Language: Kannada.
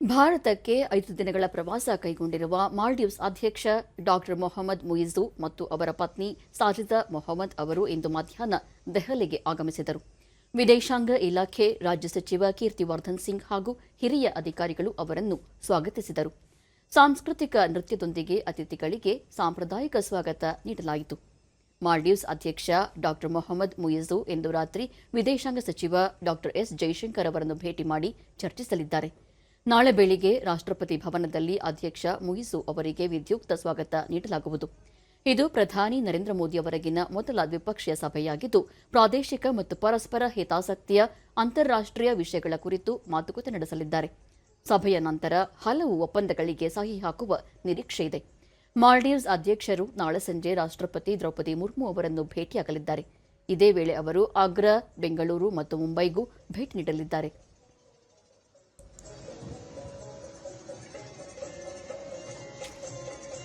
ಭಾರತಕ್ಕೆ ಐದು ದಿನಗಳ ಪ್ರವಾಸ ಕೈಗೊಂಡಿರುವ ಮಾಲ್ಡೀವ್ಸ್ ಅಧ್ಯಕ್ಷ ಡಾಕ್ಟರ್ ಮೊಹಮ್ಮದ್ ಮುಯಿಜು ಮತ್ತು ಅವರ ಪತ್ನಿ ಸಾಜಿದಾ ಮೊಹಮ್ಮದ್ ಅವರು ಇಂದು ಮಧ್ಯಾಹ್ನ ದೆಹಲಿಗೆ ಆಗಮಿಸಿದರು. ವಿದೇಶಾಂಗ ಇಲಾಖೆ ರಾಜ್ಯ ಸಚಿವ ಕೀರ್ತಿವರ್ಧನ್ ಸಿಂಗ್ ಹಾಗೂ ಹಿರಿಯ ಅಧಿಕಾರಿಗಳು ಅವರನ್ನು ಸ್ವಾಗತಿಸಿದರು. ಸಾಂಸ್ಕೃತಿಕ ನೃತ್ಯದೊಂದಿಗೆ ಅತಿಥಿಗಳಿಗೆ ಸಾಂಪ್ರದಾಯಿಕ ಸ್ವಾಗತ ನೀಡಲಾಯಿತು. ಮಾಲ್ಡೀವ್ಸ್ ಅಧ್ಯಕ್ಷ ಡಾಕ್ಟರ್ ಮೊಹಮ್ಮದ್ ಮುಯಿಜು ಇಂದು ರಾತ್ರಿ ವಿದೇಶಾಂಗ ಸಚಿವ ಡಾಕ್ಟರ್ ಎಸ್ ಜೈಶಂಕರ್ ಅವರನ್ನು ಭೇಟಿ ಮಾಡಿ ಚರ್ಚಿಸಲಿದ್ದಾರೆ. ನಾಳೆ ಬೆಳಿಗ್ಗೆ ರಾಷ್ಟ್ರಪತಿ ಭವನದಲ್ಲಿ ಅಧ್ಯಕ್ಷ ಮುಯಿಸು ಅವರಿಗೆ ವಿದ್ಯುಕ್ತ ಸ್ವಾಗತ ನೀಡಲಾಗುವುದು. ಇದು ಪ್ರಧಾನಿ ನರೇಂದ್ರ ಮೋದಿ ಅವರಿಗಿನ ಮೊದಲ ದ್ವಿಪಕ್ಷೀಯ ಸಭೆಯಾಗಿದ್ದು, ಪ್ರಾದೇಶಿಕ ಮತ್ತು ಪರಸ್ಪರ ಹಿತಾಸಕ್ತಿಯ ಅಂತಾರಾಷ್ಟೀಯ ವಿಷಯಗಳ ಕುರಿತು ಮಾತುಕತೆ ನಡೆಸಲಿದ್ದಾರೆ. ಸಭೆಯ ನಂತರ ಹಲವು ಒಪ್ಪಂದಗಳಿಗೆ ಸಹಿ ಹಾಕುವ ನಿರೀಕ್ಷೆ ಇದೆ. ಮಾಲ್ಡೀವ್ಸ್ ಅಧ್ಯಕ್ಷರು ನಾಳೆ ಸಂಜೆ ರಾಷ್ಟ್ರಪತಿ ದ್ರೌಪದಿ ಮುರ್ಮು ಅವರನ್ನು ಭೇಟಿಯಾಗಲಿದ್ದಾರೆ. ಇದೇ ವೇಳೆ ಅವರು ಆಗ್ರಾ, ಬೆಂಗಳೂರು ಮತ್ತು ಮುಂಬೈಗೂ ಭೇಟಿ ನೀಡಲಿದ್ದಾರೆ.